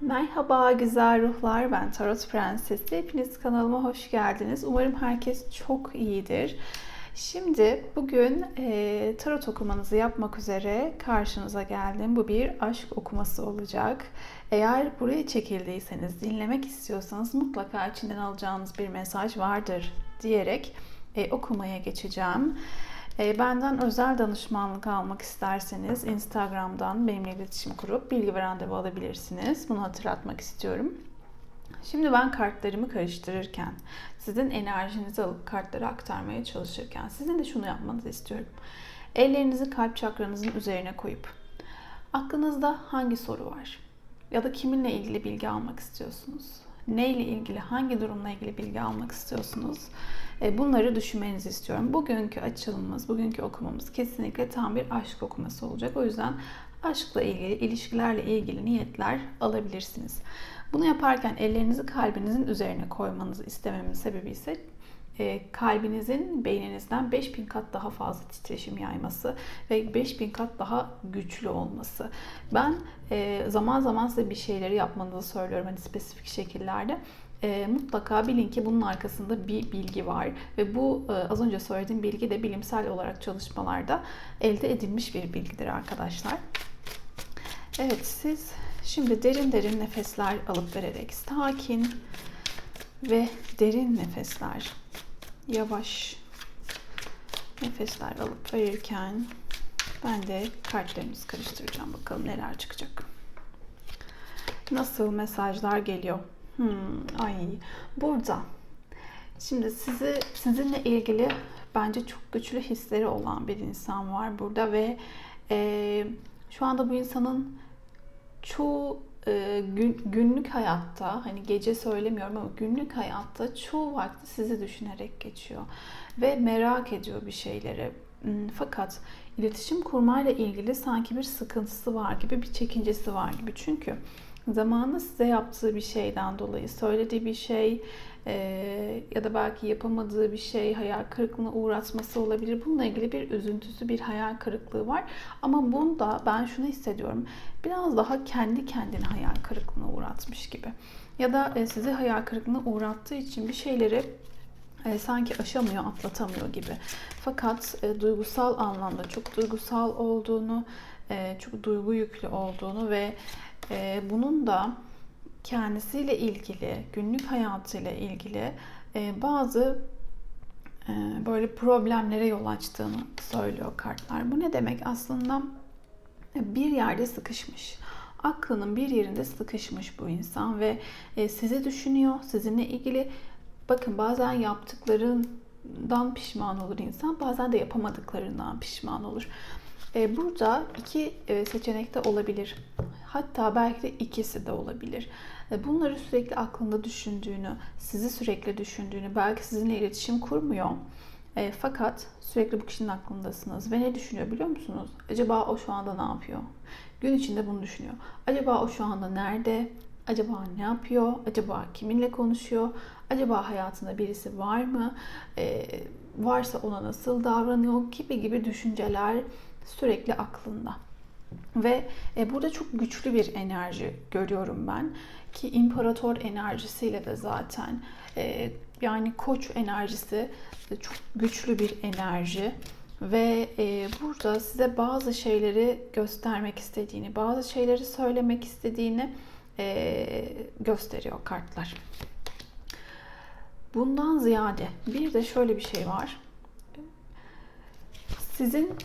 Merhaba güzel ruhlar, ben Tarot Prensesi. Hepiniz kanalıma hoş geldiniz. Umarım herkes çok iyidir. Şimdi bugün e, tarot okumanızı yapmak üzere karşınıza geldim. Bu bir aşk okuması olacak. Eğer buraya çekildiyseniz, dinlemek istiyorsanız mutlaka içinden alacağınız bir mesaj vardır diyerek e, okumaya geçeceğim. Benden özel danışmanlık almak isterseniz Instagram'dan benimle iletişim kurup bilgi ve randevu alabilirsiniz. Bunu hatırlatmak istiyorum. Şimdi ben kartlarımı karıştırırken, sizin enerjinizi alıp kartları aktarmaya çalışırken sizin de şunu yapmanızı istiyorum. Ellerinizi kalp çakranızın üzerine koyup aklınızda hangi soru var? Ya da kiminle ilgili bilgi almak istiyorsunuz? Neyle ilgili, hangi durumla ilgili bilgi almak istiyorsunuz? E, bunları düşünmenizi istiyorum. Bugünkü açılımımız, bugünkü okumamız kesinlikle tam bir aşk okuması olacak. O yüzden aşkla ilgili, ilişkilerle ilgili niyetler alabilirsiniz. Bunu yaparken ellerinizi kalbinizin üzerine koymanızı istememin sebebi ise kalbinizin beyninizden 5000 kat daha fazla titreşim yayması ve 5000 kat daha güçlü olması. Ben e, zaman zaman size bir şeyleri yapmanızı söylüyorum hani spesifik şekillerde. E, mutlaka bilin ki bunun arkasında bir bilgi var ve bu e, az önce söylediğim bilgi de bilimsel olarak çalışmalarda elde edilmiş bir bilgidir arkadaşlar. Evet siz şimdi derin derin nefesler alıp vererek sakin ve derin nefesler yavaş nefesler alıp verirken ben de kartlarımızı karıştıracağım. Bakalım neler çıkacak. Nasıl mesajlar geliyor? Hmm, ay burada. Şimdi sizi sizinle ilgili bence çok güçlü hisleri olan bir insan var burada ve e, şu anda bu insanın çoğu gün, günlük hayatta hani gece söylemiyorum ama günlük hayatta çoğu vakti sizi düşünerek geçiyor ve merak ediyor bir şeyleri. Hmm, fakat iletişim kurmayla ilgili sanki bir sıkıntısı var gibi, bir çekincesi var gibi. Çünkü zamanında size yaptığı bir şeyden dolayı, söylediği bir şey e, ya da belki yapamadığı bir şey hayal kırıklığına uğratması olabilir. Bununla ilgili bir üzüntüsü, bir hayal kırıklığı var. Ama bunda ben şunu hissediyorum. Biraz daha kendi kendine hayal kırıklığına uğratmış gibi. Ya da e, sizi hayal kırıklığına uğrattığı için bir şeyleri e, sanki aşamıyor, atlatamıyor gibi. Fakat e, duygusal anlamda çok duygusal olduğunu, e, çok duygu yüklü olduğunu ve e, bunun da kendisiyle ilgili, günlük hayatıyla ilgili e, bazı e, böyle problemlere yol açtığını söylüyor kartlar. Bu ne demek? Aslında bir yerde sıkışmış. Aklının bir yerinde sıkışmış bu insan ve e, sizi düşünüyor, sizinle ilgili bakın bazen yaptıklarından pişman olur insan, bazen de yapamadıklarından pişman olur. E, burada iki e, seçenek de olabilir. Hatta belki de ikisi de olabilir. E, bunları sürekli aklında düşündüğünü, sizi sürekli düşündüğünü, belki sizinle iletişim kurmuyor. E, fakat sürekli bu kişinin aklındasınız. Ve ne düşünüyor biliyor musunuz? Acaba o şu anda ne yapıyor? Gün içinde bunu düşünüyor. Acaba o şu anda nerede? Acaba ne yapıyor? Acaba kiminle konuşuyor? Acaba hayatında birisi var mı? E, varsa ona nasıl davranıyor? Gibi gibi düşünceler sürekli aklında. Ve e, burada çok güçlü bir enerji görüyorum ben ki imparator enerjisiyle de zaten e, yani koç enerjisi çok güçlü bir enerji ve e, burada size bazı şeyleri göstermek istediğini, bazı şeyleri söylemek istediğini e, gösteriyor kartlar. Bundan ziyade bir de şöyle bir şey var. Sizin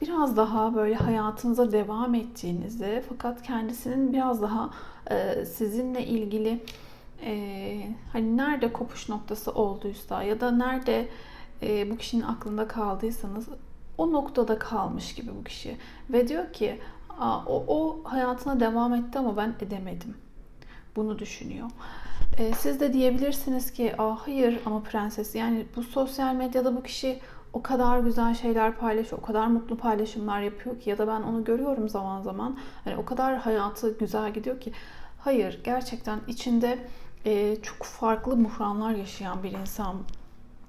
biraz daha böyle hayatınıza devam ettiğinizi fakat kendisinin biraz daha e, sizinle ilgili e, hani nerede kopuş noktası olduysa ya da nerede e, bu kişinin aklında kaldıysanız o noktada kalmış gibi bu kişi ve diyor ki o, o hayatına devam etti ama ben edemedim. Bunu düşünüyor. E, siz de diyebilirsiniz ki Aa, hayır ama prenses yani bu sosyal medyada bu kişi o kadar güzel şeyler paylaşıyor, o kadar mutlu paylaşımlar yapıyor ki ya da ben onu görüyorum zaman zaman. Hani o kadar hayatı güzel gidiyor ki. Hayır, gerçekten içinde e, çok farklı buhranlar yaşayan bir insan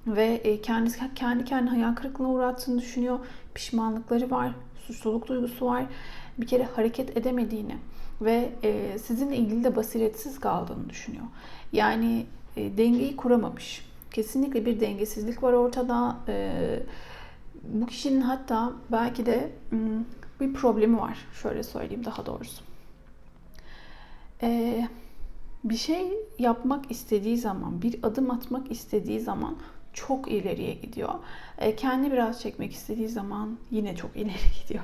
ve e, kendisi kendi kendine hayal kırıklığına uğrattığını düşünüyor. Pişmanlıkları var, suçluluk duygusu var. Bir kere hareket edemediğini, ve e, sizinle ilgili de basiretsiz kaldığını düşünüyor. Yani e, dengeyi kuramamış. Kesinlikle bir dengesizlik var ortada. E, bu kişinin hatta belki de m, bir problemi var. Şöyle söyleyeyim daha doğrusu. E, bir şey yapmak istediği zaman, bir adım atmak istediği zaman çok ileriye gidiyor. E, kendi biraz çekmek istediği zaman yine çok ileri gidiyor.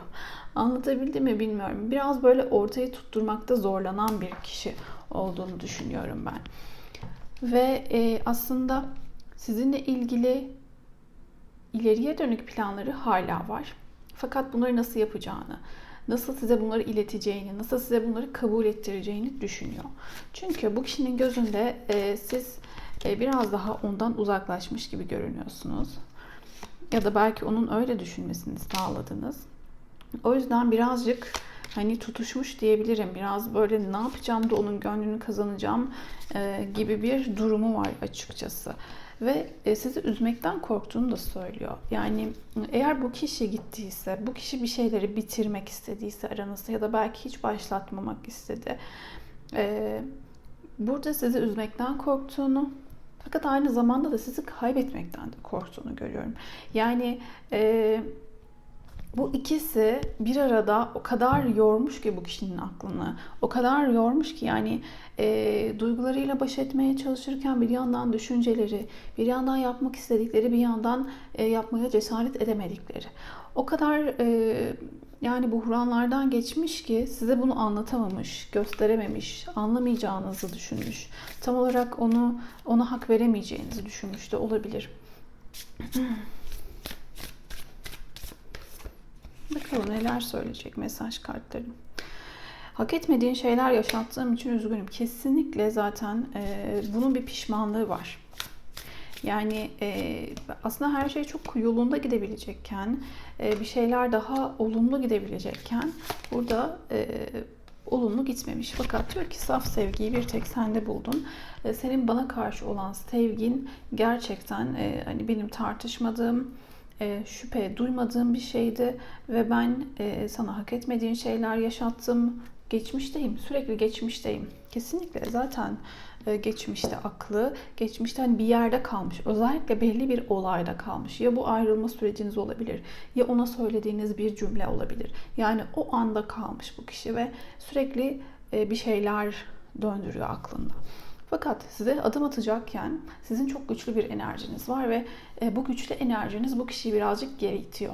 Anlatabildim mi bilmiyorum. Biraz böyle ortayı tutturmakta zorlanan bir kişi olduğunu düşünüyorum ben. Ve e, aslında sizinle ilgili ileriye dönük planları hala var. Fakat bunları nasıl yapacağını, nasıl size bunları ileteceğini, nasıl size bunları kabul ettireceğini düşünüyor. Çünkü bu kişinin gözünde e, siz e, biraz daha ondan uzaklaşmış gibi görünüyorsunuz. Ya da belki onun öyle düşünmesini sağladınız. O yüzden birazcık hani tutuşmuş diyebilirim. Biraz böyle ne yapacağım da onun gönlünü kazanacağım e, gibi bir durumu var açıkçası. Ve e, sizi üzmekten korktuğunu da söylüyor. Yani eğer bu kişi gittiyse, bu kişi bir şeyleri bitirmek istediyse aranızda ya da belki hiç başlatmamak istedi. E, burada sizi üzmekten korktuğunu fakat aynı zamanda da sizi kaybetmekten de korktuğunu görüyorum. Yani e, bu ikisi bir arada o kadar yormuş ki bu kişinin aklını. O kadar yormuş ki yani e, duygularıyla baş etmeye çalışırken bir yandan düşünceleri, bir yandan yapmak istedikleri, bir yandan e, yapmaya cesaret edemedikleri. O kadar e, yani buhranlardan geçmiş ki size bunu anlatamamış, gösterememiş, anlamayacağınızı düşünmüş. Tam olarak onu ona hak veremeyeceğinizi düşünmüş de olabilir. Bakalım neler söyleyecek mesaj kartları. Hak etmediğin şeyler yaşattığım için üzgünüm. Kesinlikle zaten e, bunun bir pişmanlığı var. Yani e, aslında her şey çok yolunda gidebilecekken, e, bir şeyler daha olumlu gidebilecekken burada e, olumlu gitmemiş. Fakat diyor ki saf sevgiyi bir tek sende buldun. E, senin bana karşı olan sevgin gerçekten e, hani benim tartışmadığım, e, şüphe duymadığım bir şeydi ve ben e, sana hak etmediğin şeyler yaşattım. Geçmişteyim, sürekli geçmişteyim. Kesinlikle zaten e, geçmişte aklı, geçmişten bir yerde kalmış. Özellikle belli bir olayda kalmış. Ya bu ayrılma süreciniz olabilir, ya ona söylediğiniz bir cümle olabilir. Yani o anda kalmış bu kişi ve sürekli e, bir şeyler döndürüyor aklında. Fakat size adım atacakken sizin çok güçlü bir enerjiniz var ve e, bu güçlü enerjiniz bu kişiyi birazcık geri itiyor.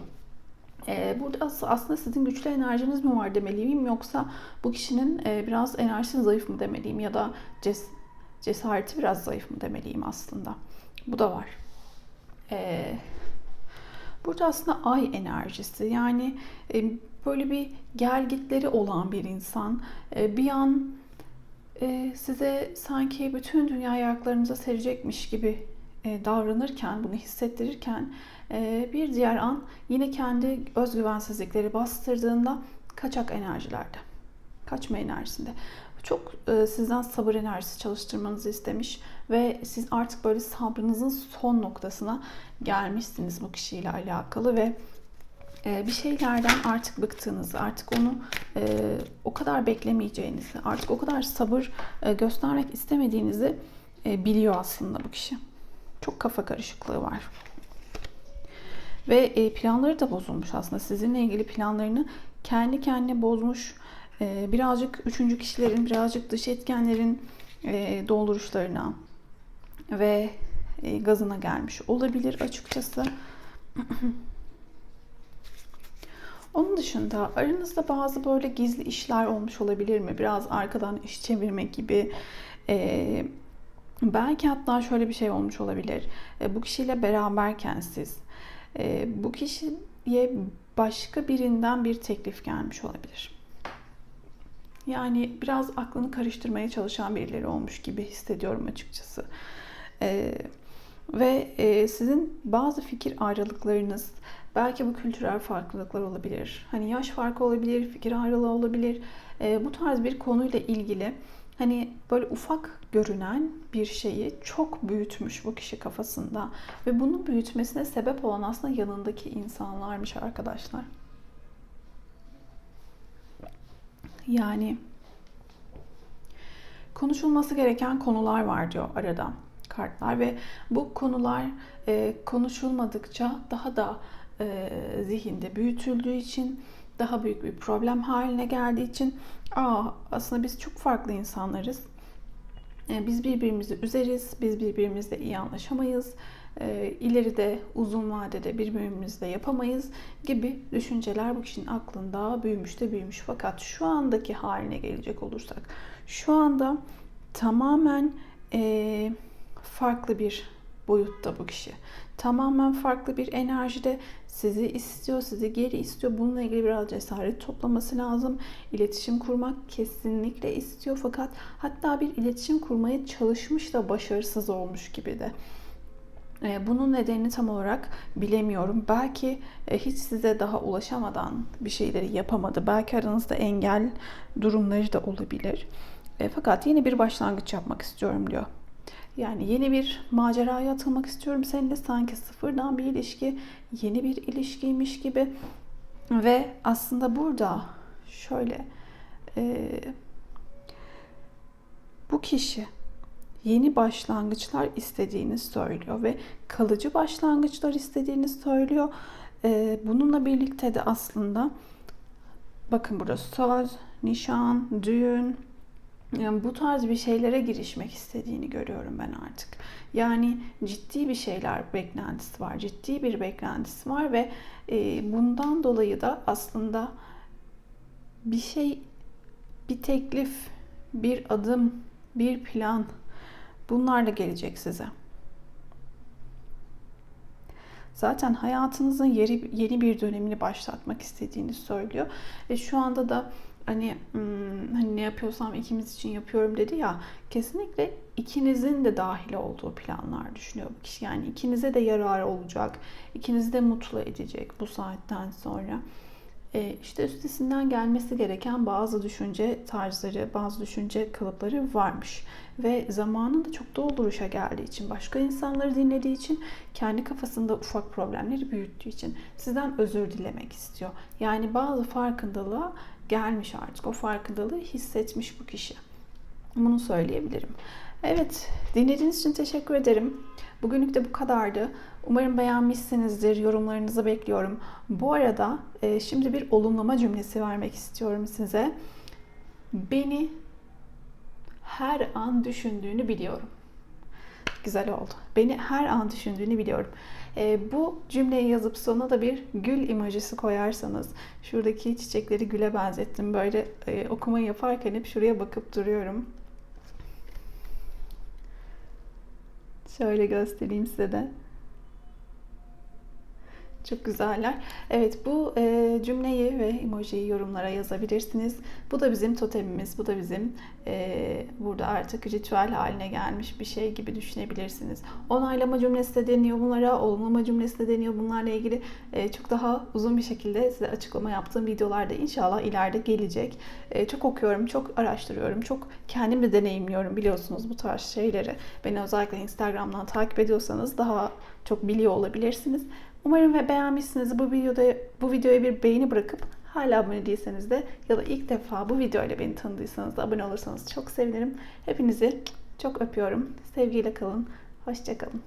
E, burada aslında sizin güçlü enerjiniz mi var demeliyim yoksa bu kişinin e, biraz enerjisi zayıf mı demeliyim ya da ces cesareti biraz zayıf mı demeliyim aslında. Bu da var. Burada aslında ay enerjisi yani böyle bir gel gitleri olan bir insan. Bir an e, size sanki bütün dünya ayaklarınıza serecekmiş gibi e, davranırken, bunu hissettirirken e, bir diğer an yine kendi özgüvensizlikleri bastırdığında kaçak enerjilerde, kaçma enerjisinde. Çok sizden sabır enerjisi çalıştırmanızı istemiş ve siz artık böyle sabrınızın son noktasına gelmişsiniz bu kişiyle alakalı ve bir şeylerden artık bıktığınızı, artık onu e, o kadar beklemeyeceğinizi, artık o kadar sabır e, göstermek istemediğinizi e, biliyor aslında bu kişi. Çok kafa karışıklığı var. Ve planları da bozulmuş aslında. Sizinle ilgili planlarını kendi kendine bozmuş. Birazcık üçüncü kişilerin, birazcık dış etkenlerin dolduruşlarına ve gazına gelmiş olabilir açıkçası. Onun dışında aranızda bazı böyle gizli işler olmuş olabilir mi? Biraz arkadan iş çevirmek gibi. Ee, belki hatta şöyle bir şey olmuş olabilir. Ee, bu kişiyle beraberken siz e, bu kişiye başka birinden bir teklif gelmiş olabilir. Yani biraz aklını karıştırmaya çalışan birileri olmuş gibi hissediyorum açıkçası. Ee, ve e, sizin bazı fikir ayrılıklarınız, belki bu kültürel farklılıklar olabilir. Hani yaş farkı olabilir, fikir ayrılığı olabilir. E, bu tarz bir konuyla ilgili hani böyle ufak görünen bir şeyi çok büyütmüş bu kişi kafasında. Ve bunu büyütmesine sebep olan aslında yanındaki insanlarmış arkadaşlar. Yani konuşulması gereken konular var diyor arada kartlar ve bu konular e, konuşulmadıkça daha da e, zihinde büyütüldüğü için daha büyük bir problem haline geldiği için aa aslında biz çok farklı insanlarız. E, biz birbirimizi üzeriz, biz birbirimizle iyi anlaşamayız. E, ileride uzun vadede birbirimizle yapamayız gibi düşünceler bu kişinin aklında büyümüş de büyümüş. Fakat şu andaki haline gelecek olursak şu anda tamamen e, farklı bir boyutta bu kişi. Tamamen farklı bir enerjide sizi istiyor, sizi geri istiyor. Bununla ilgili biraz cesaret toplaması lazım. İletişim kurmak kesinlikle istiyor fakat hatta bir iletişim kurmaya çalışmış da başarısız olmuş gibi de. E, bunun nedenini tam olarak bilemiyorum. Belki e, hiç size daha ulaşamadan bir şeyleri yapamadı. Belki aranızda engel durumları da olabilir. E, fakat yeni bir başlangıç yapmak istiyorum diyor. Yani yeni bir maceraya atılmak istiyorum seninle sanki sıfırdan bir ilişki, yeni bir ilişkiymiş gibi. Ve aslında burada şöyle e, bu kişi yeni başlangıçlar istediğini söylüyor ve kalıcı başlangıçlar istediğini söylüyor. E, bununla birlikte de aslında bakın burada söz, nişan, düğün, bu tarz bir şeylere girişmek istediğini görüyorum ben artık. Yani ciddi bir şeyler beklentisi var, ciddi bir beklentisi var ve e, bundan dolayı da aslında bir şey, bir teklif, bir adım, bir plan bunlarla gelecek size. Zaten hayatınızın yeri, yeni bir dönemini başlatmak istediğini söylüyor. Ve şu anda da hani hmm, hani ne yapıyorsam ikimiz için yapıyorum dedi ya kesinlikle ikinizin de dahil olduğu planlar düşünüyor bu kişi. Yani ikinize de yarar olacak, ikinizi de mutlu edecek bu saatten sonra. Ee, işte üstesinden gelmesi gereken bazı düşünce tarzları, bazı düşünce kalıpları varmış. Ve zamanı da çok dolduruşa geldiği için, başka insanları dinlediği için, kendi kafasında ufak problemleri büyüttüğü için sizden özür dilemek istiyor. Yani bazı farkındalığa gelmiş artık. O farkındalığı hissetmiş bu kişi. Bunu söyleyebilirim. Evet, dinlediğiniz için teşekkür ederim. Bugünlük de bu kadardı. Umarım beğenmişsinizdir. Yorumlarınızı bekliyorum. Bu arada e, şimdi bir olumlama cümlesi vermek istiyorum size. Beni her an düşündüğünü biliyorum. Güzel oldu. Beni her an düşündüğünü biliyorum. E, bu cümleyi yazıp sonuna da bir gül emojisi koyarsanız şuradaki çiçekleri güle benzettim. Böyle e, okuma yaparken hep şuraya bakıp duruyorum. Şöyle göstereyim size de. Çok güzeller. Evet bu e, cümleyi ve emojiyi yorumlara yazabilirsiniz. Bu da bizim totemimiz. Bu da bizim e, burada artık ritüel haline gelmiş bir şey gibi düşünebilirsiniz. Onaylama cümlesi de deniyor bunlara. Olumlama cümlesi de deniyor. Bunlarla ilgili e, çok daha uzun bir şekilde size açıklama yaptığım videolarda inşallah ileride gelecek. E, çok okuyorum, çok araştırıyorum. Çok kendim de deneyimliyorum biliyorsunuz bu tarz şeyleri. Beni özellikle Instagram'dan takip ediyorsanız daha çok biliyor olabilirsiniz. Umarım ve beğenmişsiniz. Bu videoda bu videoya bir beğeni bırakıp hala abone değilseniz de ya da ilk defa bu videoyla beni tanıdıysanız da abone olursanız çok sevinirim. Hepinizi çok öpüyorum. Sevgiyle kalın. Hoşçakalın.